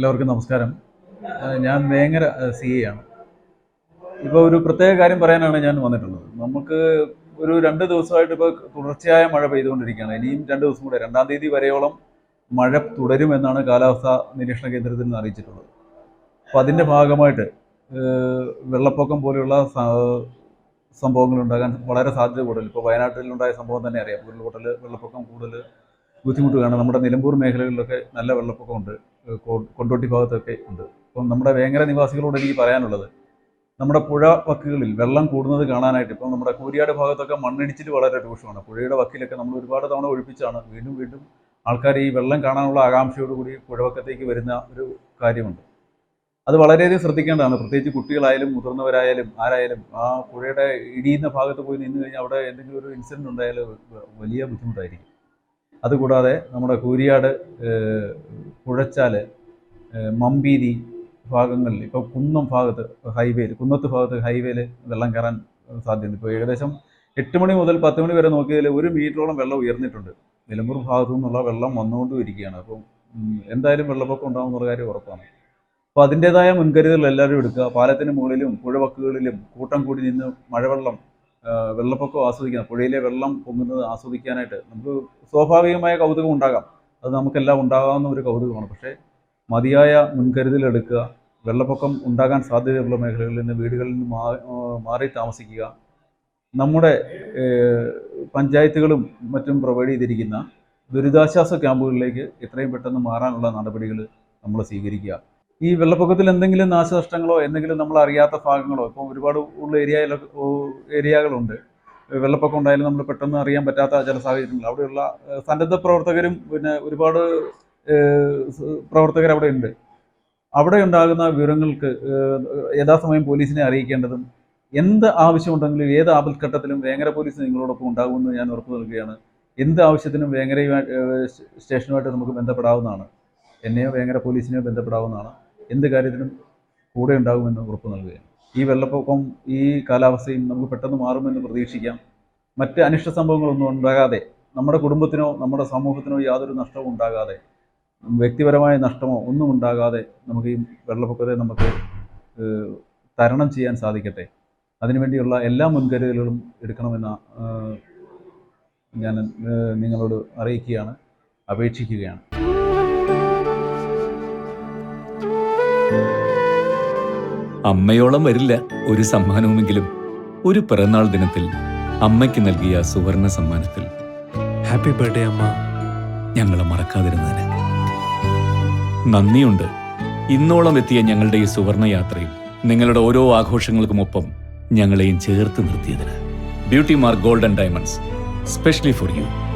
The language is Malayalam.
എല്ലാവർക്കും നമസ്കാരം. ഞാൻ വേങ്ങര സി എ ആണ്. ഇപ്പോൾ ഒരു പ്രത്യേക കാര്യം പറയാനാണ് ഞാൻ വന്നിട്ടുള്ളത്. നമുക്ക് ഒരു രണ്ട് ദിവസമായിട്ട് ഇപ്പോൾ തുടർച്ചയായ മഴ പെയ്തുകൊണ്ടിരിക്കുകയാണ്. ഇനിയും രണ്ട് ദിവസം കൂടെ രണ്ടാം തീയതി വരെയോളം മഴ തുടരുമെന്നാണ് കാലാവസ്ഥാ നിരീക്ഷണ കേന്ദ്രത്തിൽ നിന്ന് അറിയിച്ചിട്ടുള്ളത്. അപ്പോൾ അതിന്റെ ഭാഗമായിട്ട് വെള്ളപ്പൊക്കം പോലെയുള്ള സംഭവങ്ങൾ ഉണ്ടാകാൻ വളരെ സാധ്യത കൂടുതൽ. ഇപ്പോൾ വയനാട്ടിലുണ്ടായ സംഭവം തന്നെ അറിയാം. ഉരുൾപൊട്ടൽ വെള്ളപ്പൊക്കം കൂടുതൽ ബുദ്ധിമുട്ട് കാണാം നമ്മുടെ നിലമ്പൂർ മേഖലകളിലൊക്കെ നല്ല വെള്ളപ്പൊക്കമുണ്ട് കൊണ്ടോട്ടി ഭാഗത്തൊക്കെ ഉണ്ട്. അപ്പം നമ്മുടെ വേങ്ങര നിവാസികളോട് എനിക്ക് പറയാനുള്ളത് നമ്മുടെ പുഴ വക്കുകളിൽ വെള്ളം കൂടുന്നത് കാണാനായിട്ട് ഇപ്പം നമ്മുടെ കൂരിയാട് ഭാഗത്തൊക്കെ മണ്ണിടിച്ചിൽ വളരെ രൂക്ഷമാണ്. പുഴയുടെ വക്കിലൊക്കെ നമ്മൾ ഒരുപാട് തവണ ഒഴിപ്പിച്ചാണ് വീണ്ടും വീണ്ടും ആൾക്കാർ ഈ വെള്ളം കാണാനുള്ള ആകാംക്ഷയോടുകൂടി പുഴവക്കത്തേക്ക് വരുന്ന ഒരു കാര്യമുണ്ട്. അത് വളരെയധികം ശ്രദ്ധിക്കേണ്ടതാണ്. പ്രത്യേകിച്ച് കുട്ടികളായാലും മുതിർന്നവരായാലും ആരായാലും ആ പുഴയുടെ ഇടിയുന്ന ഭാഗത്ത് പോയി നിന്ന് കഴിഞ്ഞാൽ അവിടെ എന്തെങ്കിലും ഒരു ഇൻസിഡന്റ് ഉണ്ടായാൽ വ- വലിയ ബുദ്ധിമുട്ടായിരിക്കും. അതുകൂടാതെ നമ്മുടെ കൂരിയാട് പുഴച്ചാൽ മമ്പീരി ഭാഗങ്ങളിൽ ഇപ്പോൾ കുന്നം ഭാഗത്ത് ഹൈവേയിൽ കുന്നത്ത് ഭാഗത്ത് ഹൈവേയിൽ വെള്ളം കയറാൻ സാധ്യതയുണ്ട്. ഇപ്പോൾ ഏകദേശം എട്ട് മണി മുതൽ പത്ത് മണി വരെ നോക്കിയതിൽ ഒരു മീറ്ററോളം വെള്ളം ഉയർന്നിട്ടുണ്ട്. നിലമ്പൂർ ഭാഗത്തു നിന്നുള്ള വെള്ളം വന്നുകൊണ്ടും ഇരിക്കുകയാണ് അപ്പം എന്തായാലും വെള്ളപ്പൊക്കം ഉണ്ടാകും എന്നുള്ള കാര്യം ഉറപ്പാണ്. അപ്പോൾ അതിന്റെതായ മുൻകരുതൽ എല്ലാവരും എടുക്കുക. പാലത്തിന് മുകളിലും പുഴവക്കുകളിലും കൂട്ടം കൂടി നിന്ന് മഴവെള്ളം വെള്ളപ്പൊക്കം ആസ്വദിക്കാൻ പുഴയിലെ വെള്ളം പൊങ്ങുന്നത് ആസ്വദിക്കാനായിട്ട് നമുക്ക് സ്വാഭാവികമായ കൗതുകം ഉണ്ടാകാം. അത് നമുക്കെല്ലാം ഉണ്ടാകാവുന്ന ഒരു കൗതുകമാണ്. പക്ഷേ മതിയായ മുൻകരുതൽ എടുക്കുക വെള്ളപ്പൊക്കം ഉണ്ടാകാൻ സാധ്യതയുള്ള മേഖലകളിൽ നിന്ന് വീടുകളിൽ നിന്ന് മാറി താമസിക്കുക നമ്മുടെ പഞ്ചായത്തുകളും മറ്റും പ്രൊവൈഡ് ചെയ്തിരിക്കുന്ന ദുരിതാശ്വാസ ക്യാമ്പുകളിലേക്ക് എത്രയും പെട്ടെന്ന് മാറാനുള്ള നടപടികൾ നമ്മൾ സ്വീകരിക്കുക. ഈ വെള്ളപ്പൊക്കത്തിൽ എന്തെങ്കിലും നാശനഷ്ടങ്ങളോ എന്തെങ്കിലും നമ്മൾ അറിയാത്ത ഭാഗങ്ങളോ ഇപ്പോൾ ഒരുപാട് ഉള്ള ഏരിയയിലൊക്കെ ഏരിയകളുണ്ട്. വെള്ളപ്പൊക്കം ഉണ്ടായാലും നമ്മൾ പെട്ടെന്ന് അറിയാൻ പറ്റാത്ത ചില സാഹചര്യങ്ങൾ. അവിടെയുള്ള സന്നദ്ധ പ്രവർത്തകരും പിന്നെ ഒരുപാട് പ്രവർത്തകർ അവിടെ ഉണ്ട്. അവിടെ ഉണ്ടാകുന്ന വിവരങ്ങൾക്ക് യഥാസമയം പോലീസിനെ അറിയിക്കേണ്ടതും എന്ത് ആവശ്യമുണ്ടെങ്കിലും ഏത് ആപൽഘട്ടത്തിലും വേങ്ങര പോലീസ് നിങ്ങളോടൊപ്പം ഉണ്ടാകുമെന്ന് ഞാൻ ഉറപ്പു നൽകുകയാണ്. എന്ത് ആവശ്യത്തിനും വേങ്ങരയുമായി സ്റ്റേഷനുമായിട്ട് നമുക്ക് ബന്ധപ്പെടാവുന്നതാണ്. എന്നെയോ വേങ്ങര പോലീസിനെയോ ബന്ധപ്പെടാവുന്നതാണ്. എന്ത് കാര്യത്തിനും കൂടെ ഉണ്ടാകുമെന്ന് ഉറപ്പ് നൽകുകയാണ്. ഈ വെള്ളപ്പൊക്കം ഈ കാലാവസ്ഥയും നമുക്ക് പെട്ടെന്ന് മാറുമെന്ന് പ്രതീക്ഷിക്കാം. മറ്റ് അനിഷ്ട സംഭവങ്ങളൊന്നും ഉണ്ടാകാതെ നമ്മുടെ കുടുംബത്തിനോ നമ്മുടെ സമൂഹത്തിനോ യാതൊരു നഷ്ടവും ഉണ്ടാകാതെ വ്യക്തിപരമായ നഷ്ടമോ ഒന്നും ഉണ്ടാകാതെ നമുക്ക് ഈ വെള്ളപ്പൊക്കത്തെ നമുക്ക് തരണം ചെയ്യാൻ സാധിക്കട്ടെ. അതിനുവേണ്ടിയുള്ള എല്ലാ മുൻകരുതലുകളും എടുക്കണമെന്ന ഞാൻ നിങ്ങളോട് അറിയിക്കുകയാണ് അപേക്ഷിക്കുകയാണ്. അമ്മയോളം വരില്ല ഒരു സമ്മാനവുമെങ്കിലും. ഒരു പിറന്നാൾ ദിനത്തിൽ അമ്മയ്ക്ക് നൽകിയ സുവർണ സമ്മാനത്തിൽ. ഹാപ്പി ബർത്ത്ഡേ അമ്മ. ഞങ്ങളെ മറക്കാതിരുന്നതിന്. നന്ദിയുണ്ട്. ഇന്നോളം എത്തിയ ഞങ്ങളുടെ ഈ സുവർണ യാത്രയിൽ നിങ്ങളുടെ ഓരോ ആഘോഷങ്ങൾക്കുമൊപ്പം ഞങ്ങളെയും ചേർത്ത് നിർത്തിയതിന്. Beauty mark golden diamonds specially for you